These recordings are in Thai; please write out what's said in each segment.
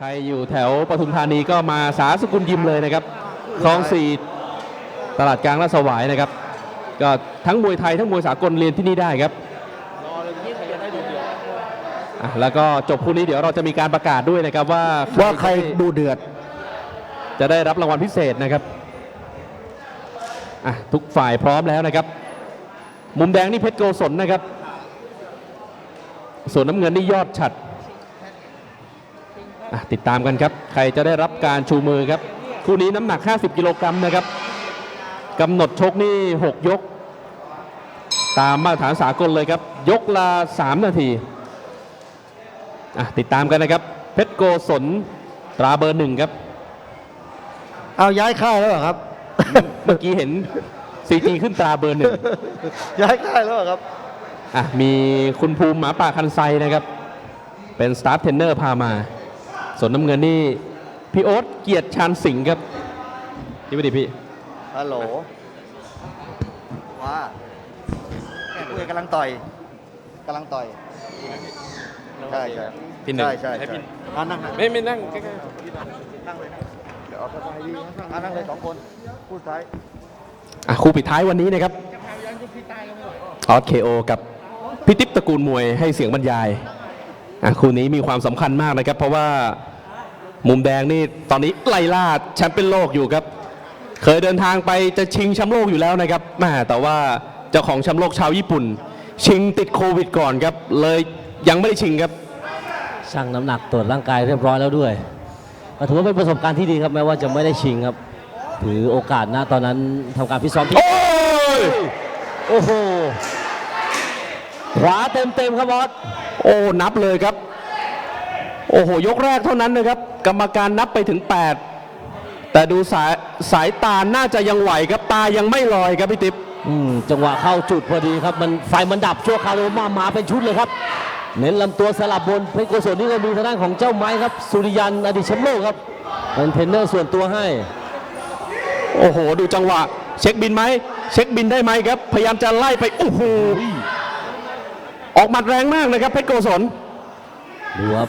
ใครอยู่แถวปทุมธานีก็มาสาสกุลยิมเลยนะครับคลองสี่ตลาดกลางราชสวายนะครับ ก็ทั้งมวยไทยทั้งมวยสากลเรียนที่นี่ได้ครับอะแล้วก็จบคู่นี้เดี๋ยวเราจะมีการประกาศด้วยนะครับว่าว่าใครดูเดือด จะได้รับรางวัลพิเศษนะครับอะทุกฝ่ายพร้อมแล้วนะครับ มุมแดงนี่เพชรโกศลนะครับ ส่วนน้ำเงินนี่ยอดฉัดอะ ติดตามกันครับ ใครจะได้รับการชูมือครับ คู่นี้น้ำหนัก 50 กิโลกรัมนะครับกำหนดชกนี่ 6 ยก ตามมาตรฐานสากลเลยครับ ยกละ 3 นาทีอะติดตามกันนะครับ เพชรโกศลตราเบอร์หนึ่งครับ เอาย้ายค่ายแล้วเหรอครับ เมื่อกี้เห็นซีจีขึ้นตราเบอร์หนึ่งย้ายค่ายแล้วเหรอครับอะมีคุณภูมิหมาป่าคันไซนะครับ เป็นสตาฟเทรนเนอร์พามา ส่วนน้ำเงินนี่พี่โอ๊ตเกียรติชานสิงห์ครับนี่ไม่ดีพี่ ฮัลโหลว่าแม่คุยกำลังต่อยกำลังต่อย ใช่ใช่พี่หนึ่ง ใช่ใช่ให้พี่ใช่อะนั่งนั่งไม่ไม่นั่งใกล้นั่งเลยนะเดี๋ยวเอาสบายดีอะนั่งเลยสองคนพูดท้ายๆอะคู่ปิดท้ายวันนี้นะครับออสเคโอกับพี่ติ๊บตระกูลมวยให้เสียงบรรยาย อะคู่นี้มีความสำคัญมากนะครับ เพราะว่ามุมแดงนี่ตอนนี้ไล่ล่าแชมป์เป็นโลกอยู่ครับ เคยเดินทางไปจะชิงแชมป์โลกอยู่แล้วนะครับแม่แต่ว่าเจ้าของแชมป์โลกชาวญี่ปุ่น ชิงติดโควิดก่อนครับ เลยยังไม่ได้ชิงครับชั่งน้ำหนักตรวจร่างกายเรียบร้อยแล้วด้วยก็ถือว่าเป็นประสบการณ์ที่ดีครับแม้ว่าจะไม่ได้ชิงครับ ถือโอกาสนะตอนนั้นทำการพิตซ้อมที่โอ้ยโอ้โหขวาเต็มเต็มๆครับบอส โอ้นับเลยครับ โอ้โห ยกแรกเท่านั้นนะครับ กรรมการนับไปถึง 8 แต่ดูสายสายตาน่าจะยังไหวครับตายังไม่ลอยครับพี่ติ๊บอืมจังหวะเข้าจุดพอดีครับ มันไฟมันดับชั่วคราวเลยมามาเป็นชุดเลยครับ เน้นลำตัวสลับบนเพชรโกศลนี่ก็มีทางด้านของเจ้าไม้ครับ สุริยันอดีตแชมป์โลกครับเป็นเทรนเนอร์ส่วนตัวให้ โอ้โห ดูจังหวะ เช็คบินไหม เช็คบินได้ไหมครับ พยายามจะไล่ไป โอ้โห ออกหมัดแรงมากนะครับเพชรโกศลดูครับ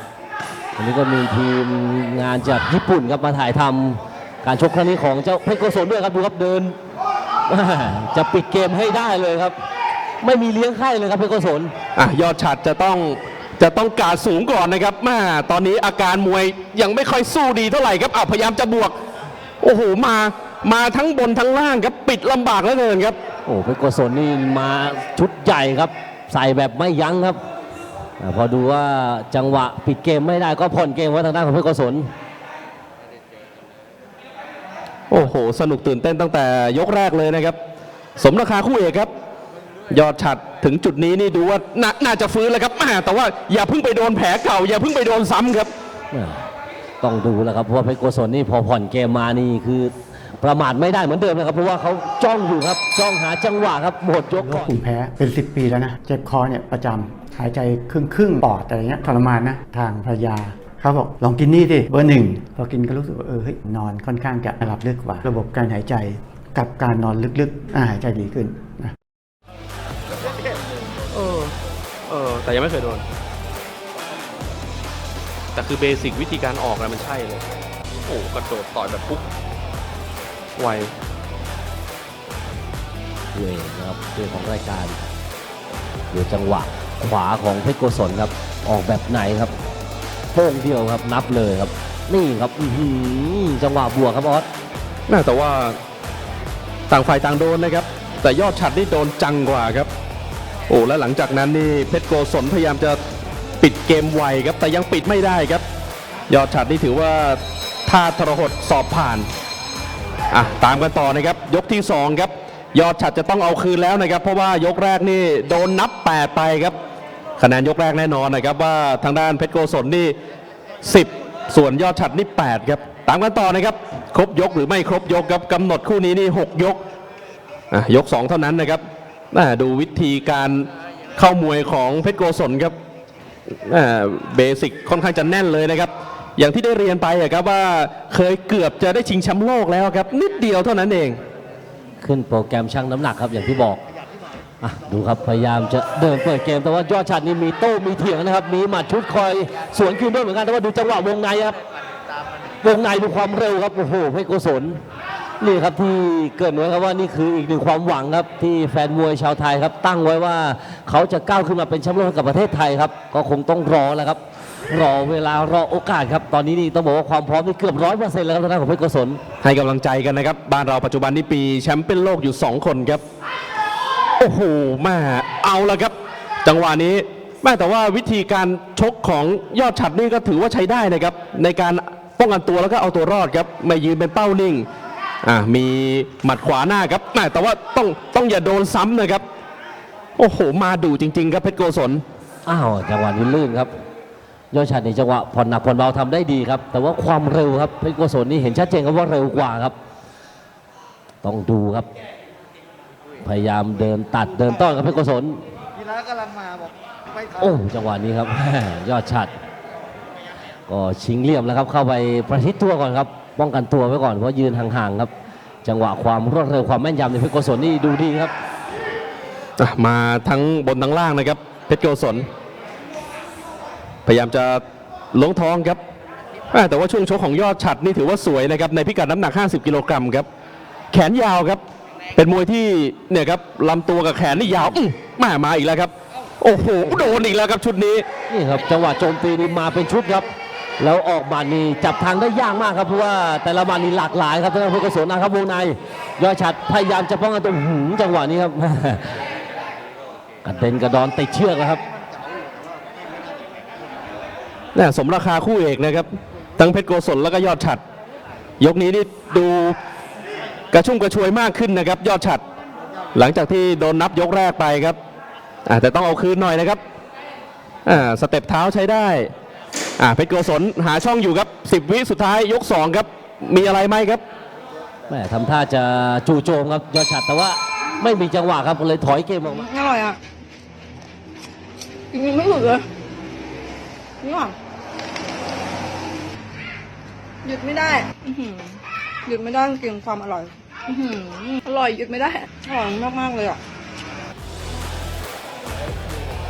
วันนี้ก็มีทีมงานจากญี่ปุ่นครับมาถ่ายทำการชกครั้งนี้ของเจ้าเพชรโกศลด้วยครับดูครับเดิน จะปิดเกมให้ได้เลยครับ ไม่มีเลี้ยงไข้เลยครับเพชรโกศลอะยอดฉัดจะต้องจะต้องการสูงก่อนนะครับแม่ตอนนี้อาการมวยยังไม่ค่อยสู้ดีเท่าไหร่ครับอะพยายามจะบวก โอ้โหมามาทั้งบนทั้งล่างครับปิดลำบากเหลือเกินครับ โอ้เพชรโกศลนี่มาชุดใหญ่ครับ ใส่แบบไม่ยั้งครับอาพอดูว่าจังหวะปิดเกมไม่ได้ก็ผ่อนเกมไว้ทางด้านของเพชรโกศลโอ้โห สนุกตื่นเต้นตั้งแต่ยกแรกเลยนะครับ สมราคาคู่เอกครับ ยอดฉัดถึงจุดนี้นี่ดูว่านาน่าจะฟื้นแล้วครับแม่แต่ว่าอย่าเพิ่งไปโดนแผลเก่า อย่าเพิ่งไปโดนซ้ำครับอ่าต้องดูแล้วครับเพราะว่าเพชรโกศลนี่พอผ่อนเกมมานี่คือ ประมาทไม่ได้เหมือนเดิมนะครับ เพราะว่าเขาจ้องอยู่ครับจ้องหาจังหวะครับหมดยกก่อนภูมิแพ้เป็น 10 ปีแล้วนะ เจ็บคอเนี่ยประจำหายใจครึ่งครึ่งๆปอดอะไรเงี้ยทรมานนะ ทางภรรยาเขาบอกลองกินนี่ดิเบอร์หนึ่งพอกินก็รู้สึกว่าเออเฮ้ยนอนค่อนข้างจะหลับลึกกว่า ระบบการหายใจกับการนอนลึกๆอ่าหายใจดีขึ้นนะ เออ เออ แต่ยังไม่เคยโดน แต่คือเบสิกวิธีการออกอะมันใช่เลย โอ้กระโดดต่อยแบบปุ๊บ ไวด้วยนะครับด้วยของรายการดูจังหวะขวาของเพชรโกศลครับ ออกแบบไหนครับโป้งเดียวครับนับเลยครับ นี่ครับอื้อหือจังหวะบวกครับออสน่าแต่ว่าต่างฝ่ายต่างโดนนะครับ แต่ยอดฉัดนี่โดนจังกว่าครับ โอ้แล้วหลังจากนั้นนี่เพชรโกศลพยายามจะปิดเกมไวครับ แต่ยังปิดไม่ได้ครับ ยอดฉัดนี่ถือว่าท่าทรหดสอบผ่าน อะตามกันต่อนะครับยกที่สองครับ ยอดฉัดจะต้องเอาคืนแล้วนะครับ เพราะว่ายกแรกนี่โดนนับแปดไปครับ คะแนนยกแรกแน่นอนนะครับ ว่าทางด้านเพชรโกศลนี่ 10 ส่วนยอดฉัดนี่ 8 ครับ ตามกันต่อนะครับ ครบยกหรือไม่ครบยกครับกำหนดคู่นี้นี่ 6 ยกอะยก 2 เท่านั้นนะครับอ่าดูวิธีการเข้ามวยของเพชรโกศลครับอ่าเบสิกค่อนข้างจะแน่นเลยนะครับ อย่างที่ได้เรียนไปอะครับว่าเคยเกือบจะได้ชิงแชมป์โลกแล้วครับ นิดเดียวเท่านั้นเอง ขึ้นโปรแกรมชั่งน้ำหนักครับอย่างที่บอกอะดูครับพยายามจะเดินเปิดเกมแต่ว่ายอดชัดนี่มีโต้มีเถียงนะครับ มีหมัดชุดคอยสวนคืนด้วยเหมือนกันแต่ว่าดูจังหวะวงในครับวงในดูความเร็วครับโอ้โหเพชรโกศลนี่ครับที่เกรินไว้ครับว่านี่คืออีกหนึ่งความหวังครับที่แฟนมวยชาวไทยครับตั้งไว้ว่าเขาจะก้าวขึ้นมาเป็นแชมป์โลกกับประเทศไทยครับ ก็คงต้องรอแล้วครับ รอเวลารอโอกาสครับตอนนี้นี่ต้องบอกว่าความพร้อมนี่เกือบร้อยเปอร์เซ็นต์แล้วครับทางด้านของเพชรโกศลให้กำลังใจกันนะครับ บ้านเราปัจจุบันนี้ปีแชมป์เป็นโลกอยู่ 2 คนครับ โอ้โหแม่เอาละครับ จังหวะนี้แม่แต่ว่าวิธีการชกของยอดฉัดนี่ก็ถือว่าใช้ได้นะครับ ในการป้องกันตัวแล้วก็เอาตัวรอดครับไม่ยืนเป็นเป้านิ่งอ่ามีหมัดขวาหน้าครับแม่แต่ว่าต้องต้องอย่าโดนซ้ำนะครับ โอ้โห มาดูจริง ๆ ครับเพชรโกศลอ้าวจังหวะนี้ลื่นครับ ยอดชัดในจังหวะผ่อนหนักผ่อนเบาทำได้ดีครับ แต่ว่าความเร็วครับเพชรโกศลนี่เห็นชัดเจนครับว่าเร็วกว่าครับ ต้องดูครับ พยายามเดินตัดเดินต้อนครับเพชรโกศลทีละกำลังมาบอกไม่ทันโอ้จังหวะนี้ครับยอดชัดก็ชิงเหลี่ยมแล้วครับ เข้าไปประชิดตัวก่อนครับป้องกันตัวไว้ก่อนเพราะยืนห่างๆครับ จังหวะความรวดเร็วความแม่นยำในเพชรโกศลนี่ดูดีครับอะมาทั้งบนทั้งล่างนะครับ เพชรโกศล พยายามจะล้งท้องครับอ่แต่ว่าช่วงชกของยอดฉัดนี่ถือว่าสวยนะครับในพิกัดน้ำหนัก 50 กิโลกรัมครับ แขนยาวครับ เป็นมวยที่เนี่ยครับลำตัวกับแขนนี่ยาวอือมามาอีกแล้วครับ โอ้โหโดนอีกแล้วครับชุดนี้นี่ครับจังหวะโจมตีนี่มาเป็นชุดครับ แล้วออกหมานี่จับทางได้ยากมากครับเพราะว่าแต่ละหมานี่หลากหลายครับทั้งเพชรโกศลนะครับวงในยอดชัดพยายามจะป้องกันตัวหืมจังหวะนี้ครับกระเด็นกระดอนติดเชือกแล้วครับ น่สมราคาคู่เอกนะครับ ทั้งเพชรโกศลแล้วก็ยอดฉัด ยกนี้นี่ดูกระชุ่มกระชวยมากขึ้นนะครับ ยอดฉัด หลังจากที่โดนนับยกแรกไปครับอ่าแต่ต้องเอาคืนหน่อยนะครับอ่าสเต็ปเท้าใช้ได้อ่าเพชรโกศลหาช่องอยู่ครับ10วิสุดท้ายยก2ครับมีอะไรไหมครับแม่ทำท่าจะจู่โจมครับยอดฉัดแต่ว่าไม่มีจังหวะครับเลยถอยเกมออกมาอร่อยอะกินไม่หยุดเลยนี่หว่า หยุดไม่ได้ อื้อหือหยุดไม่ได้จริงๆความอร่อย อื้อหืออร่อยหยุดไม่ได้ อร่อยมากๆเลยอะ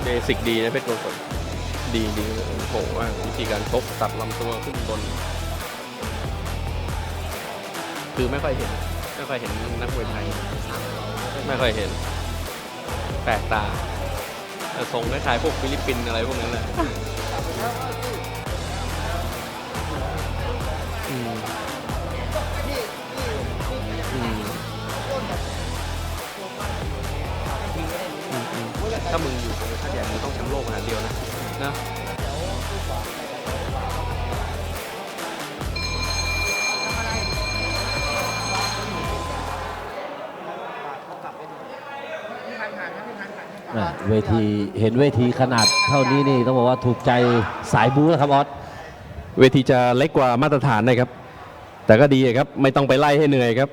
เบสิกดีนะเพชรโกศลดีดีโอ้โหว่าวิธีการชกตัดลำตัวขึ้นบน คือไม่ค่อยเห็น ไม่ค่อยเห็นนักมวยไทย ไม่ค่อยเห็น แปลกตาแต่ทรงคล้ายๆพวกฟิลิปปินส์อะไรพวกนั้นแหละ อืมอืมอืมอืมถ้ามึงอยู่ตรงชาติใหญ่มึงต้องแชมป์โลกขนาดเดียวนะนะเวทีเห็นเวทีขนาดเท่านี้นี่ต้องบอกว่าถูกใจสายบู๊แล้วครับออส เวทีจะเล็กกว่ามาตรฐานนะครับ แต่ก็ดีครับไม่ต้องไปไล่ให้เหนื่อยครับ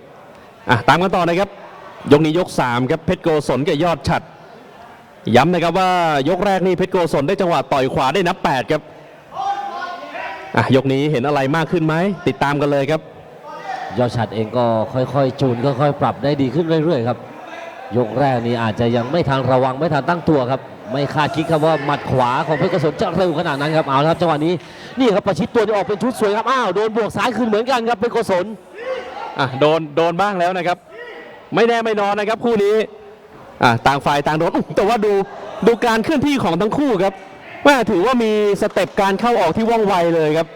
อะตามกันต่อนะครับ ยกนี้ยก 3 ครับเพชรโกศลกับยอดฉัด ย้ำนะครับว่ายกแรกนี่เพชรโกศลได้จังหวะต่อยขวาได้นับ 8 ครับอะยกนี้เห็นอะไรมากขึ้นไหมติดตามกันเลยครับ ยอดชัดเองก็ค่อยๆ จูนค่อยๆ ปรับได้ดีขึ้นเรื่อยๆครับ ยกแรกนี่อาจจะยังไม่ทันระวังไม่ทันตั้งตัวครับ ไม่คาดคิดครับว่าหมัดขวาของเพชรกสนจะเร็วขนาดนั้นครับเอาละครับจังหวะนี้นี่ครับประชิดตัวนี่ออกเป็นชุดสวยครับอ้าวโดนบวกซ้ายคืนเหมือนกันครับเพชรกสนอะโดนโดนบ้างแล้วนะครับ ไม่แน่ไม่นอนนะครับคู่นี้อะต่างฝ่ายต่างโดนแต่ว่าดูดูการเคลื่อนที่ของทั้งคู่ครับว่าถือว่ามีสเต็ปการเข้าออกที่ว่องไวเลยครับ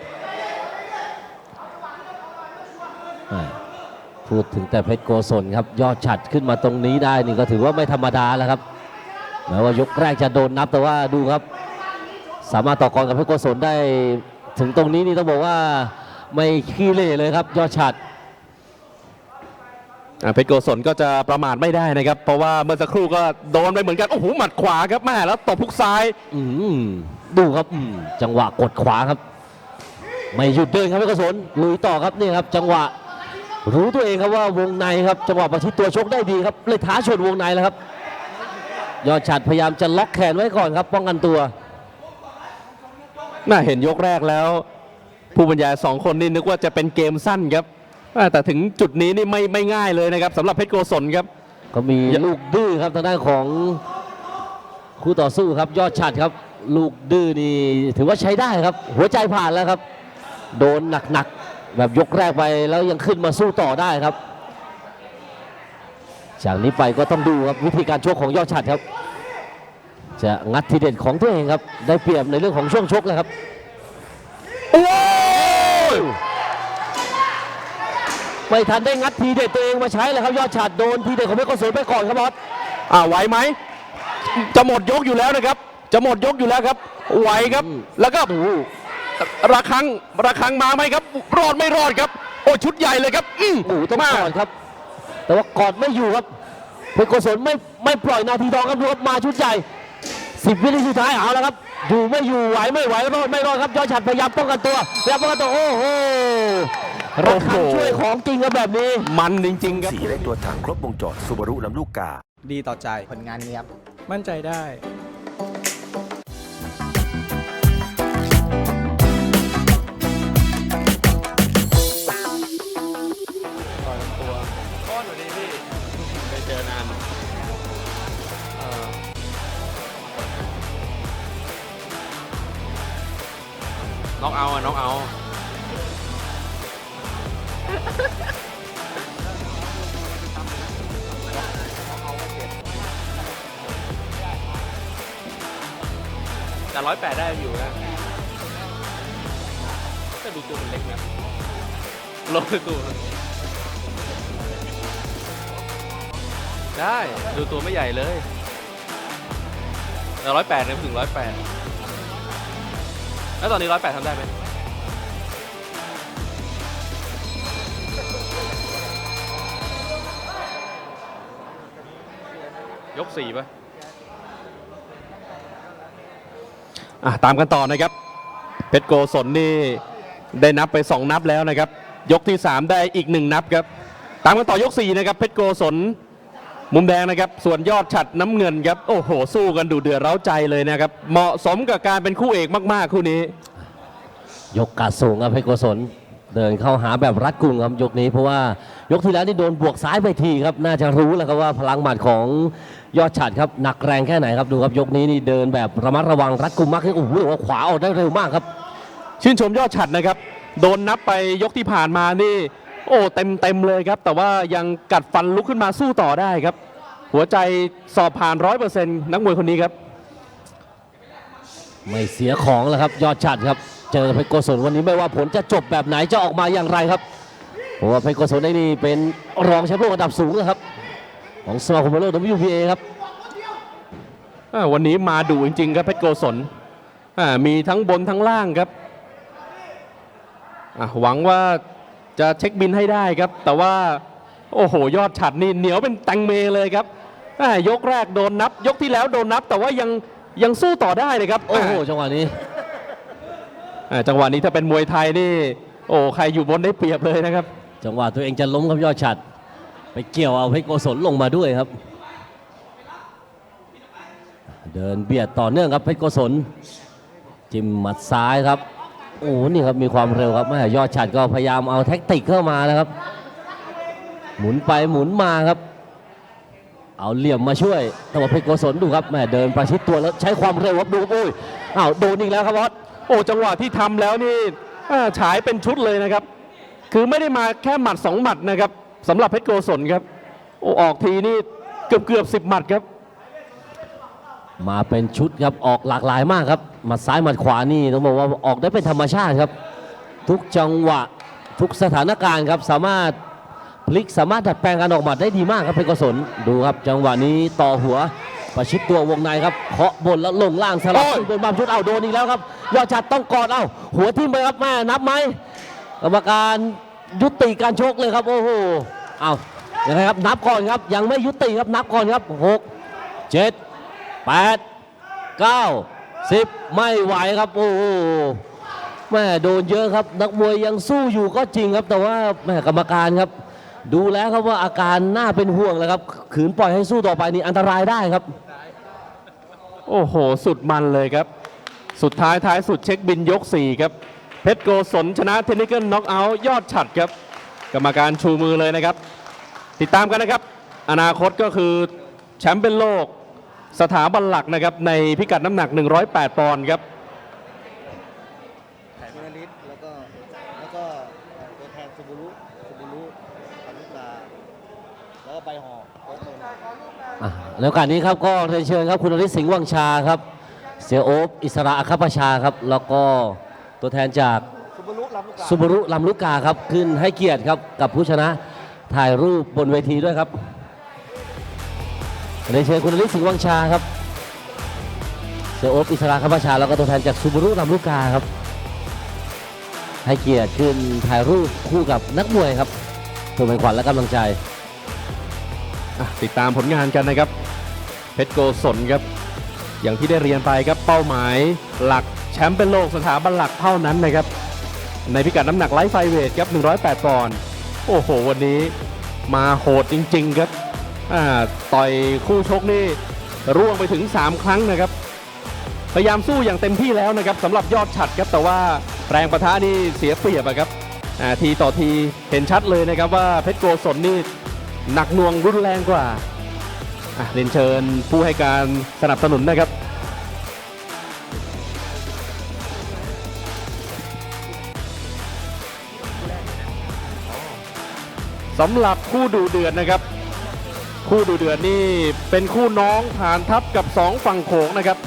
พูดถึงแต่เพชรโกศลครับยอดฉัดขึ้นมาตรงนี้ได้นี่ก็ถือว่าไม่ธรรมดาแล้วครับ แม้ว่ายกแรกจะโดนนับแต่ว่าดูครับ สามารถต่อกรกับเพชรโกศลได้ถึงตรงนี้นี่ต้องบอกว่าไม่ขี้เหร่เลยครับยอดฉัดอะเพชรโกศลก็จะประมาทไม่ได้นะครับ เพราะว่าเมื่อสักครู่ก็โดนไปเหมือนกัน โอ้โหหมัดขวาครับแม่แล้วตบพุกซ้ายอืมดูครับอืมจังหวะกดขวาครับ ไม่หยุดเดินครับเพชรโกศลลุยต่อครับนี่ครับ จังหวะรู้ตัวเองครับว่าวงในครับ จังหวะประชิดตัวชกได้ดีครับเลยท้าชนวงในแล้วครับ ยอดฉัดพยายามจะล็อกแขนไว้ก่อนครับ ป้องกันตัว น่าเห็นยกแรกแล้ว ผู้บรรยายสองคนนี่นึกว่าจะเป็นเกมสั้นครับอ่าแต่ถึงจุดนี้นี่ไม่ไม่ง่ายเลยนะครับสำหรับเพชรโกศลครับ ก็มีลูกดื้อครับทางด้านของคู่ต่อสู้ครับ ยอดฉัดครับ ลูกดื้อนี่ถือว่าใช้ได้ครับ หัวใจผ่านแล้วครับ โดนหนักๆแบบยกแรกไปแล้วยังขึ้นมาสู้ต่อได้ครับ จากนี้ไปก็ต้องดูครับวิธีการชกของยอดฉัดครับ จะงัดทีเด็ดของตัวเองครับ ได้เปรียบในเรื่องของช่วงชกแล้วครับโอ้ยไม่ทันได้งัดทีเด็ดตัวเองมาใช้เลยครับยอดฉัดโดนทีเด็ดของเพชรโกศลไปก่อนครับบอสอ่าไหวไหมจะหมดยกอยู่แล้วนะครับ จะหมดยกอยู่แล้วครับ ไหวครับ แล้วก็ระคังระคังมาไหมครับ รอดไม่รอดครับ โอ้ชุดใหญ่เลยครับ อืมโอ้โหต้องมากอดครับ แต่ว่ากอดไม่อยู่ครับเพชรโกศลไม่ไม่ปล่อยนาทีทองครับดูครับมาชุดใหญ่สิบวินาทีสุดท้ายเอาแล้วครับอยู่ไม่อยู่ไหวไม่ไหวรอดไม่รอดครับยอดฉัดพยายามป้องกันตัวพยายามป้องกันตัวโอ้โหระคังช่วยของจริงครับแบบนี้ มันจริงๆครับสีและตัวถังครบวงจรซูบารุลำลูกกา ดีต่อใจผลงานเนี้ยบมั่นใจได้ ร้อยแปดได้อยู่นะก็ดูตัวมันเล็กนะลงดูตัวได้ดูตัวไม่ใหญ่เลยแต่ร้อยแปดเนี่ยถึงร้อยแปดแล้วตอนนี้ร้อยแปดทำได้ไหมยกสี่ป่ะ อะตามกันต่อนะครับ เพชรโกศลนี่ได้นับไป 2 นับแล้วนะครับ ยกที่ 3 ได้อีก 1 นับครับ ตามกันต่อยก 4 นะครับ เพชรโกศลมุมแดงนะครับ ส่วนยอดฉัดน้ำเงินครับ โอ้โห สู้กันดูเดือดเร้าใจเลยนะครับ เหมาะสมกับการเป็นคู่เอกมาก ๆ คู่นี้ ยกกาดสูงครับเพชรโกศล เดินเข้าหาแบบรัดกุมครับยกนี้เพราะว่ายกที่แล้วนี่โดนบวกซ้ายไปทีครับน่าจะรู้แล้วครับว่าพลังหมัดของยอดฉัดครับหนักแรงแค่ไหนครับดูครับยกนี้นี่เดินแบบระมัดระวังรัดกุมมากขึ้นโอ้โหเรียกว่าขวาออกได้เร็วมากครับ ชื่นชมยอดฉัดนะครับ โดนนับไปยกที่ผ่านมานี่ โอ้เต็มเต็มๆเลยครับ แต่ว่ายังกัดฟันลุกขึ้นมาสู้ต่อได้ครับ หัวใจสอบผ่านร้อยเปอร์เซ็นต์นักมวยคนนี้ครับ ไม่เสียของแล้วครับ ยอดฉัดครับ เจอเพชรโกศลวันนี้ไม่ว่าผลจะจบแบบไหนจะออกมาอย่างไรครับเพราะว่าเพชรโกศลได้นี่เป็นรองแชมป์โลกอันดับสูงนะครับของสมาคมโลก WPA ครับอ่าวันนี้มาดูจริง ๆ ครับเพชรโกศลอ่ามีทั้งบนทั้งล่างครับอะหวังว่าจะเช็คบินให้ได้ครับ แต่ว่าโอ้โห ยอดฉัดนี่เหนียวเป็นแตงเมเลยครับอ่ายกแรกโดนนับ ยกที่แล้วโดนนับ แต่ว่ายังยังสู้ต่อได้เลยครับ โอ้โหจังหวะนี้อ่า จังหวะนี้ถ้าเป็นมวยไทยนี่ โอ้ใครอยู่บนได้เปรียบเลยนะครับ จังหวะตัวเองจะล้มครับยอดฉัด ไปเกี่ยวเอาเพชรโกศลลงมาด้วยครับ เดินเบียดต่อเนื่องครับเพชรโกศลจิ้มหมัดซ้ายครับโอ้นี่ครับมีความเร็วครับแม่ยอดฉัดก็พยายามเอาแท็กติกเข้ามานะครับ หมุนไปหมุนมาครับ เอาเหลี่ยมมาช่วยแต่ว่าเพชรโกศลดูครับแม่เดินประชิดตัวแล้วใช้ความเร็วครับดูโอ้ยอ้าวโดนอีกแล้วครับบอส โอ้จังหวะที่ทำแล้วนี่ฉายเป็นชุดเลยนะครับ คือไม่ได้มาแค่หมัดสองหมัดนะครับสำหรับเพชรโกศลครับโอ้ออกทีนี่เกือบเกือบสิบหมัดครับ มาเป็นชุดครับออกหลากหลายมากครับหมัดซ้ายหมัดขวานี่ต้องบอกว่าออกได้เป็นธรรมชาติครับ ทุกจังหวะทุกสถานการณ์ครับสามารถพลิกสามารถดัดแปลงการออกหมัดได้ดีมากครับเพชรโกศลดูครับ จังหวะนี้ต่อหัว ประชิดตัววงในครับเคาะบนแล้วลงล่างสลับโอ้ยขึ้นบนบัมชุดเอาโดนอีกแล้วครับยอดจัดต้องกอดเอาหัวทิ่มไปครับแม่นับไหมกรรมการยุติการชกเลยครับโอ้โหเอายังไงครับนับก่อนครับยังไม่ยุติครับนับก่อนครับหกเจ็ดแปด9 10ไม่ไหวครับโอ้โหแม่โดนเยอะครับ นักมวยยังสู้อยู่ก็จริงครับ แต่ว่าแม่กรรมการครับ ดูแล้วครับว่าอาการน่าเป็นห่วงแล้วครับขืนปล่อยให้สู้ต่อไปนี่อันตรายได้ครับ โอ้โห สุดมันเลยครับ สุดท้ายท้ายสุดเช็คบินยก 4 ครับ เพชรโกศลชนะเทคนิคเกิลน็อกเอาท์ยอดฉัดครับ กรรมการชูมือเลยนะครับ ติดตามกันนะครับ อนาคตก็คือแชมป์เป็นโลก สถาบันหลักนะครับในพิกัดน้ำหนัก 108 ปอนด์ครับ ถ่ายเมลิสแล้วก็แล้วก็เอ่อตัวแทนซูบูรุซูบูรุปานุกาแล้วก็ใบห่อโค้ชนนท์ อะ แล้วการนี้ครับก็เรียนเชิญครับคุณอริสิงห์วังชาครับ เสียโอบอิสระอัคประชาครับ แล้วก็ตัวแทนจากซูบูรุลำลูกกาสุบรุลำลูกกาครับขึ้นให้เกียรติครับกับผู้ชนะถ่ายรูปบนเวทีด้วยครับเรียนเชิญคุณอริสิงห์วังชาครับ เสียโอบอิสระอัคประชาแล้วก็ตัวแทนจากสุบรุลำลูกกาครับ ให้เกียรติขึ้นถ่ายรูปคู่กับนักมวยครับเพื่อเป็นขวัญและกำลังใจติดตามผลงานกันนะครับ เพชรโกศลครับ อย่างที่ได้เรียนไปครับเป้าหมายหลักแชมป์เป็นโลกสถาบันหลักเท่านั้นนะครับ ในพิกัดน้ำหนักไลท์ไฟเวทครับ 108 ปอนด์โอ้โห วันนี้มาโหดจริง ๆ ครับต่อยคู่ชกนี่ร่วงไปถึง 3 ครั้งนะครับ พยายามสู้อย่างเต็มที่แล้วนะครับสำหรับยอดฉัดครับแต่ว่าแรงประทะนี่เสียเปรียบครับทีต่อทีเห็นชัดเลยนะครับว่าเพชรโกศลนี่หนักหน่วงรุนแรงกว่า อะเรียนเชิญผู้ให้การสนับสนุนนะครับสำหรับคู่ดูเดือดนะครับ คู่ดูเดือดนี่เป็นคู่น้องฐานทัพกับ 2 ฝั่งโขงนะครับ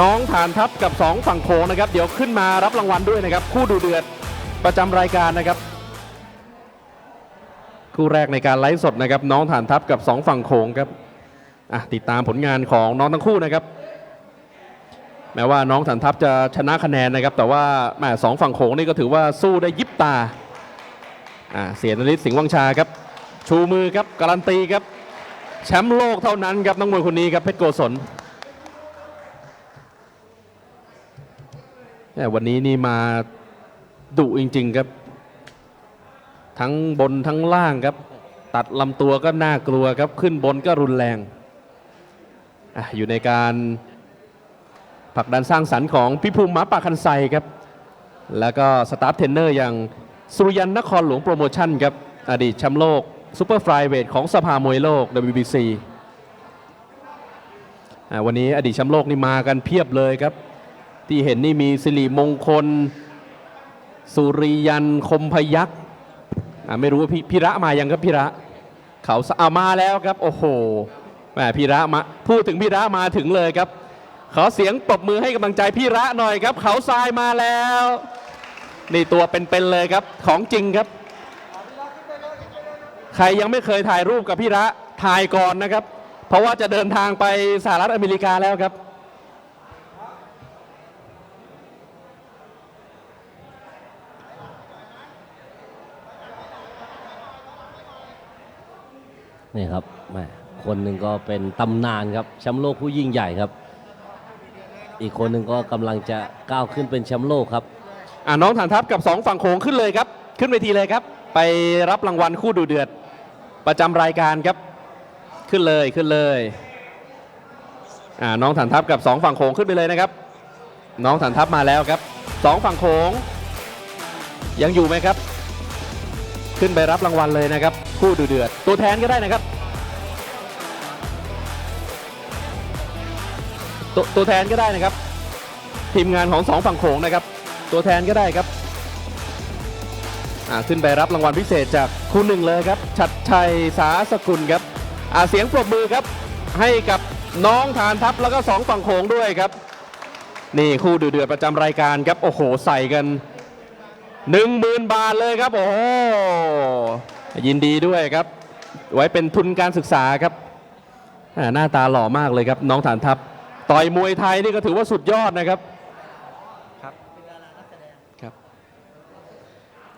น้องฐานทัพกับ 2 ฝั่งโขงนะครับ เดี๋ยวขึ้นมารับรางวัลด้วยนะครับ คู่ดูเดือดประจำรายการนะครับ คู่แรกในการไลฟ์สดนะครับ น้องฐานทัพกับ 2 ฝั่งโขงครับอะติดตามผลงานของน้องทั้งคู่นะครับ แม้ว่าน้องฐานทัพจะชนะคะแนนนะครับ แต่ว่าแหมสองฝั่งโขงนี่ก็ถือว่าสู้ได้ยิบตาอ่าเสียนฤทธิ์สิงห์วังชาครับ ชูมือครับการันตีครับแชมป์โลกเท่านั้นครับนักมวยคนนี้ครับเพชรโกศลแต่วันนี้นี่มาดุจริง ๆ ครับ ทั้งบนทั้งล่างครับ ตัดลำตัวก็น่ากลัวครับ ขึ้นบนก็รุนแรงออยู่ในการผลักดันสร้างสรรค์ของพิภูมิหมาป่าคันไซครับ แล้วก็สตาฟเทรนเนอร์อย่างสุริยันนครหลวงโปรโมชั่นครับ อดีตแชมป์โลกซูเปอร์ฟลายเวทของสภามวยโลก WBC วันนี้อดีตแชมป์โลกนี่มากันเพียบเลยครับ ที่เห็นนี่มีสิริมงคล สุริยันคมพยักษ ไม่รู้ว่าพี่พิระมายังครับพิระ เขาสะอามาแล้วครับ โอ้โหแหมพิระมาพูดถึงพิระมาถึงเลยครับ ขอเสียงปรบมือให้กำลังใจพี่ระหน่อยครับ เขาทรายมาแล้ว นี่ตัวเป็นๆเลยครับ ของจริงครับ ใครยังไม่เคยถ่ายรูปกับพี่ระถ่ายก่อนนะครับ เพราะว่าจะเดินทางไปสหรัฐอเมริกาแล้วครับ นี่ครับแหมคนหนึ่งก็เป็นตำนานครับแชมป์โลกผู้ยิ่งใหญ่ครับ อีกคนหนึ่งก็กำลังจะก้าวขึ้นเป็นแชมป์โลกครับอ่าน้องฐานทัพกับ 2 ฝั่งโขงขึ้นเลยครับ ขึ้นเวทีเลยครับ ไปรับรางวัลคู่ดูเดือด ประจำรายการครับ ขึ้นเลยขึ้นเลยอ่าน้องฐานทัพกับ 2 ฝั่งโขงขึ้นไปเลยนะครับ น้องฐานทัพมาแล้วครับสองฝั่งโขงยังอยู่ไหมครับ ขึ้นไปรับรางวัลเลยนะครับ คู่ดูเดือด ตัวแทนก็ได้นะครับ ตตัวแทนก็ได้นะครับ ทีมงานของสองฝั่งโขงนะครับ ตัวแทนก็ได้ครับอ่าขึ้นไปรับรางวัลพิเศษจากคู่หนึ่งเลยครับ ชัดชัยสาสกุลครับเสียงปรบมือครับ ให้กับน้องฐานทัพแล้วก็สองฝั่งโขงด้วยครับ นี่คู่ดูเดือดประจำรายการครับ โอ้โห ใส่กัน1 0,000บาทเลยครับ โอ้โห ยินดีด้วยครับ ไว้เป็นทุนการศึกษาครับอ่าหน้าตาหล่อมากเลยครับ น้องฐานทัพต่อยมวยไทยนี่ก็ถือว่าสุดยอดนะครับ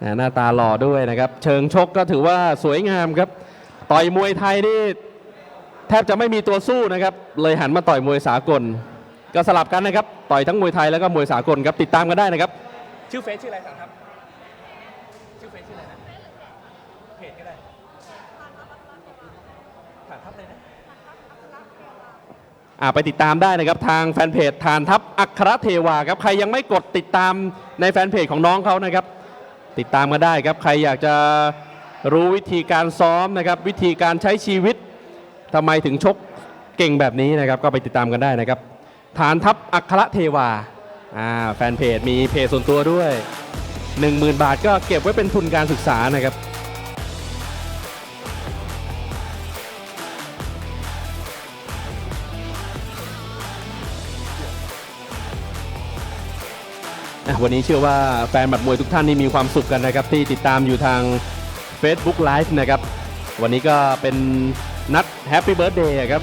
อ่าหน้าตาหล่อด้วยนะครับ เชิงชกก็ถือว่าสวยงามครับ ต่อยมวยไทยนี่แทบจะไม่มีตัวสู้นะครับ เลยหันมาต่อยมวยสากล ก็สลับกันนะครับ ต่อยทั้งมวยไทยแล้วก็มวยสากลครับติดตามกันได้นะครับ ชื่อเฟซชื่ออะไรครับ ชื่อเฟซชื่ออะไรนะ เพจก็ได้ฐานทัพเลยนะ อ่าไปติดตามได้นะครับทางแฟนเพจฐานทัพอัครเทวาครับใครยังไม่กดติดตามในแฟนเพจของน้องเขานะครับ ติดตามมาได้ครับใครอยากจะรู้วิธีการซ้อมนะครับ วิธีการใช้ชีวิตทำไมถึงชกเก่งแบบนี้นะครับ ก็ไปติดตามกันได้นะครับ ฐานทัพอัครเทวาอ่าแฟนเพจมีเพจส่วนตัวด้วย 10,000 บาทก็เก็บไว้เป็นทุนการศึกษานะครับ วันนี้เชื่อว่าแฟนหมัดมวยทุกท่านนี่มีความสุขกันนะครับ ที่ติดตามอยู่ทาง Facebook Live นะครับ วันนี้ก็เป็นนัดแฮปปี้เบิร์ a เดย์ครับ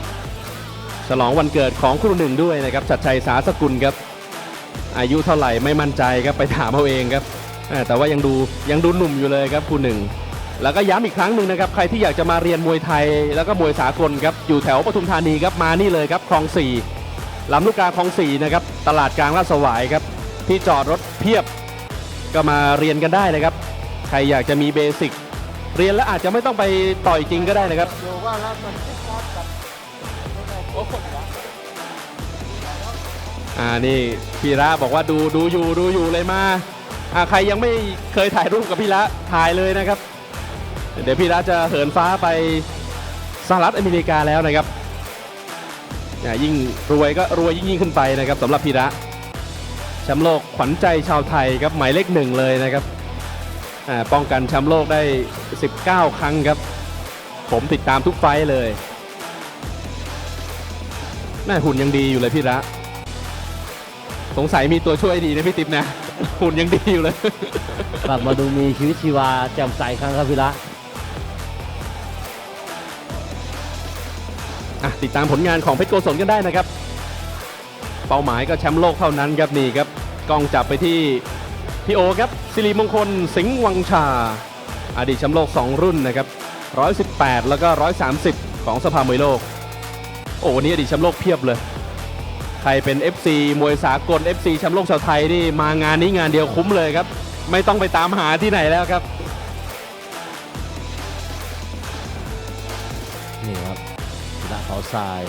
ฉลองวันเกิดของครูหนึ่งด้วยนะครับชัดชัยสาสกุลครับ อายุเท่าไหร่ไม่มั่นใจครับไปถามเอาเองครับ แต่ว่ายังดูยังดูหนุ่มอยู่เลยครับครูหนึ่งแล้วก็ย้ำอีกครั้งหนึ่งนะครับ ใครที่อยากจะมาเรียนมวยไทย แล้วก็มวยสากลครับ อยู่แถวปทุมธานีครับ มานี่เลยครับ คลองสี่ลำลูกกาคลองสี่นะครับ ตลาดกลางลาดสวายครับ ที่จอดรถเพียบก็มาเรียนกันได้นะครับ ใครอยากจะมีเบสิกเรียนแล้วอาจจะไม่ต้องไปต่อยจริงก็ได้นะครับอ่านี่พี่ระบอกว่าดูดูอยู่ดูอยู่เลยมาอ่าใครยังไม่เคยถ่ายรูปกับพี่ระถ่ายเลยนะครับ เดี๋ยวพี่ระจะเหินฟ้าไปสหรัฐอเมริกาแล้วนะครับอ่ายิ่งรวยก็รวยยิ่งยิ่งขึ้นไปนะครับสำหรับพี่ระ แชมป์โลกขวัญใจชาวไทยครับหมายเลขหนึ่งเลยนะครับอ่าป้องกันแชมป์โลกได้ 19 ครั้งครับ ผมติดตามทุกไฟต์เลยแม่หุ่นยังดีอยู่เลยพี่ระ สงสัยมีตัวช่วยดีนะพี่ติ๊บนะ หุ่นยังดีอยู่เลย กลับมาดูมีชีวิตชีวาแจ่มใสอีกครั้งครับพี่ละอะติดตามผลงานของเพชรโกศลกันได้นะครับ เป้าหมายก็แชมป์โลกเท่านั้นครับนี่ครับกล้องจับไปที่พี่โอครับสิริมงคลสิงห์วังชา อดีตแชมป์โลก 2 รุ่นนะครับ118 แล้วก็ 130 ของสภามวยโลก โอ้วันนี้อดีตแชมป์โลกเพียบเลย ใครเป็น FC มวยสากล FC แชมป์โลกชาวไทยนี่มางานนี้งานเดียวคุ้มเลยครับ ไม่ต้องไปตามหาที่ไหนแล้วครับนี่ครับพี่ละเขาทราย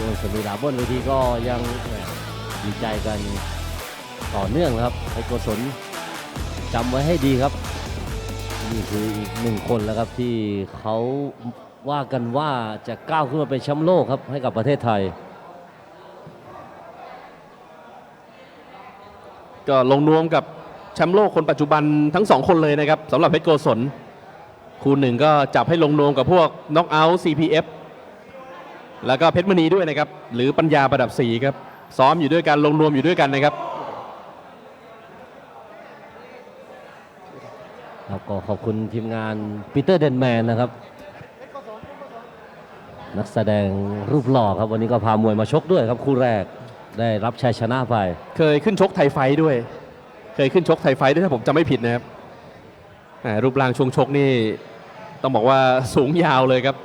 โอนสมีลาบนเวทีก็ยังดีใจกันต่อเนื่องครับไอ้โกศลจำไว้ให้ดีครับ นี่คืออีกหนึ่งคนแล้วครับที่เขาว่ากันว่าจะก้าวขึ้นมาเป็นแชมป์โลกครับให้กับประเทศไทย ก็ลงนวมกับแชมป์โลกคนปัจจุบันทั้งสองคนเลยนะครับสำหรับเพชรโกศลคูหนึ่งก็จับให้ลงนวมกับพวกน็อกเอาท์ CPF แล้วก็เพชรมณีด้วยนะครับ หรือปัญญาประดับสีครับ ซ้อมอยู่ด้วยกันลงนวมอยู่ด้วยกันนะครับ ครับก็ขอบคุณทีมงานปีเตอร์เดนแมนนะครับ นักแสดงรูปหล่อครับ วันนี้ก็พามวยมาชกด้วยครับคู่แรกได้รับชัยชนะไป เคยขึ้นชกไทยไฟท์ด้วย เคยขึ้นชกไทยไฟท์ด้วยถ้าผมจำไม่ผิดนะครับแหมรูปร่างช่วงชกนี่ ต้องบอกว่าสูงยาวเลยครับ